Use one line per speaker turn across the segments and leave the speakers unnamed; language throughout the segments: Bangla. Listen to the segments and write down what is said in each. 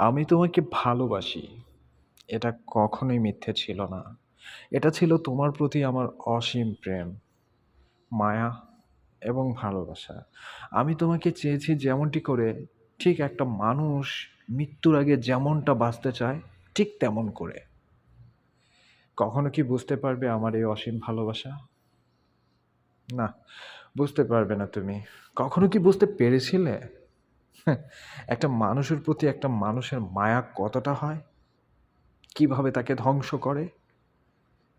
আমি তোমাকে ভালোবাসি। এটা কখনোই মিথ্যে ছিল না। এটা ছিল তোমার প্রতি আমার অসীম প্রেম, মায়া এবং ভালোবাসা। আমি তোমাকে চেয়েছি যেমনটি করে ঠিক একটা মানুষ মৃত্যুর আগে যেমনটা বাঁচতে চায় ঠিক তেমন করে। কখনো কি বুঝতে পারবে আমার এই অসীম ভালোবাসা? না, বুঝতে পারবে না তুমি। কখনো কি বুঝতে পেরেছিলে? একটা মানুষের প্রতি একটা মানুষের মায়া কতটা হয়? কীভাবে তাকে ধ্বংস করে?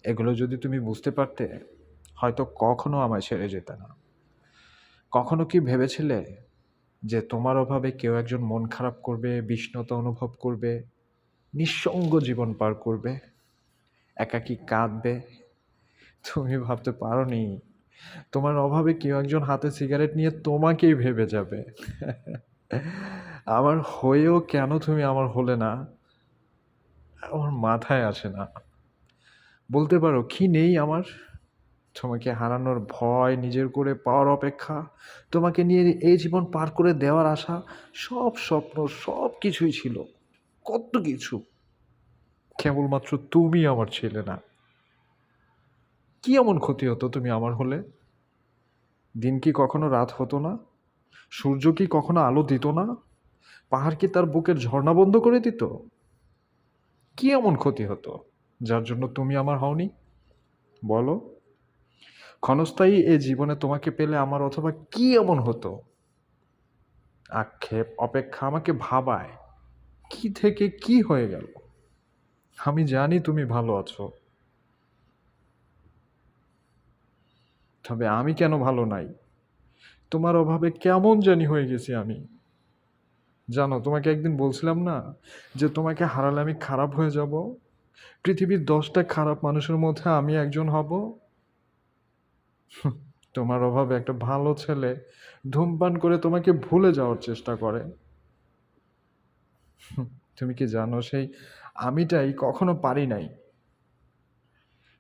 এগুলো যদি তুমি বুঝতে পারতে, হয়তো কখনো আমায় ছেড়ে যেতে না। কখনো কি ভেবেছিলে যে তোমার অভাবে কেউ একজন মন খারাপ করবে, বিষণ্ণতা অনুভব করবে, নিঃসঙ্গ জীবন পার করবে, একাকী কাঁদবে? তুমি ভাবতে পারোনি তোমার অভাবে কেউ একজন হাতে সিগারেট নিয়ে তোমাকেই ভেবে যাবে। আমার হয়েও কেন তুমি আমার হলে না? আমার মাথায় আসে না। বলতে পারো কি নেই আমার? তোমাকে হারানোর ভয়, নিজের করে পাওয়ার অপেক্ষা, তোমাকে নিয়ে এই জীবন পার করে দেওয়ার আশা, সব স্বপ্ন সব কিছুই ছিল। কত কিছু। কেবলমাত্র তুমি আমার ছিলে না। কি এমন ক্ষতি হতো তুমি আমার হলে? দিন কি কখনো রাত হতো না? সূর্য কি কখনো আলো দিত না? পাহাড় কি তার বুকের ঝর্ণা বন্ধ করে দিত? কি এমন ক্ষতি হতো যার জন্য তুমি আমার হওনি? বলো। ক্ষণস্থায়ী এ জীবনে তোমাকে পেলে আমার অথবা কি এমন হতো? আক্ষেপ, অপেক্ষা আমাকে ভাবায়। কি থেকে কি হয়ে গেল? আমি জানি তুমি ভালো আছো। তবে আমি কেন ভালো নাই? তোমার অভাবে কেমন জানি হয়ে গেছি আমি। জানো, তোমাকে একদিন বলছিলাম না যে তোমাকে হারালে আমি খারাপ হয়ে যাব? পৃথিবীর দশটা খারাপ মানুষের মধ্যে আমি একজন হব? তোমার অভাবে একটা ভালো ছেলে ধূমপান করে তোমাকে ভুলে যাওয়ার চেষ্টা করে। তুমি কি জানো সেই আমিটাই কখনো পারি নাই।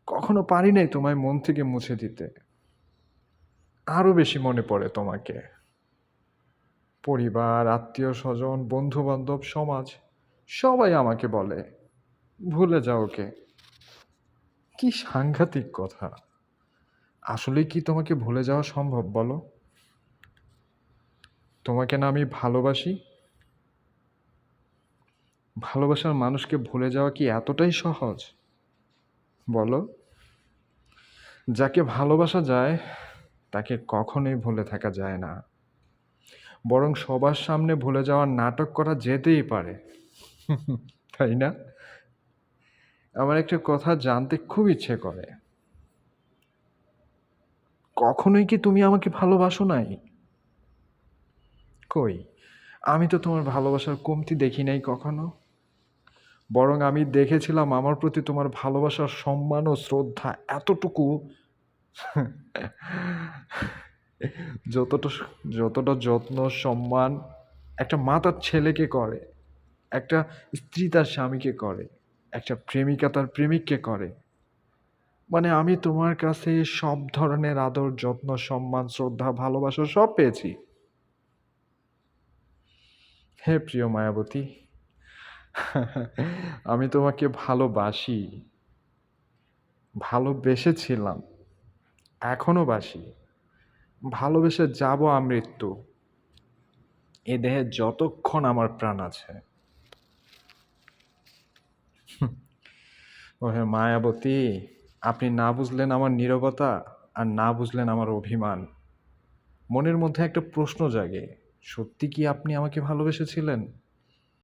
কখনো পারি নাই তোমায় মন থেকে মুছে দিতে। আরও বেশি মনে পড়ে তোমাকে। পরিবার, আত্মীয়স্বজন, বন্ধু-বান্ধব, সমাজ সবাই আমাকে বলে, "ভুলে যাও ওকে।" কি সাংঘাতিক কথা। আসলে কি তোমাকে ভুলে যাওয়া সম্ভব বলো? তোমাকে না আমি ভালোবাসি? ভালোবাসার মানুষকে ভুলে যাওয়া কি এতটাই সহজ? বলো? যাকে ভালোবাসা যায় তাকে কখনোই ভুলে থাকা যায় না। বরং সবার সামনে ভুলে যাওয়ার নাটক করা যেতেই পারে। তাই না? আমার একটা কথা জানতে খুব ইচ্ছে করে। কখনোই কি তুমি আমাকে ভালোবাসো নাই? কই? আমি তো তোমার ভালোবাসার কমতি দেখি নাই কখনো। বরং আমি দেখেছিলাম আমার প্রতি তোমার ভালোবাসার সম্মান ও শ্রদ্ধা এতটুকু যতটা যতটা যত্ন, সম্মান একটা মা তার ছেলেকে করে, একটা স্ত্রী তার স্বামীকে করে, একটা প্রেমিকা তার প্রেমিককে করে। মানে আমি তোমার কাছে সব ধরনের আদর, যত্ন, সম্মান, শ্রদ্ধা, ভালোবাসা সব পেয়েছি। হে প্রিয় মায়াবতী, আমি তোমাকে ভালোবাসি। ভালোবেসেছিলাম। এখনও বাসি। ভালোবেসে যাব আমৃত্যু। এ দেহে যতক্ষণ আমার প্রাণ আছে। ওহে মায়াবতী, আপনি না বুঝলেন আমার নীরবতা আর না বুঝলেন আমার অভিমান। মনের মধ্যে একটা প্রশ্ন জাগে, সত্যি কি আপনি আমাকে ভালোবেসেছিলেন?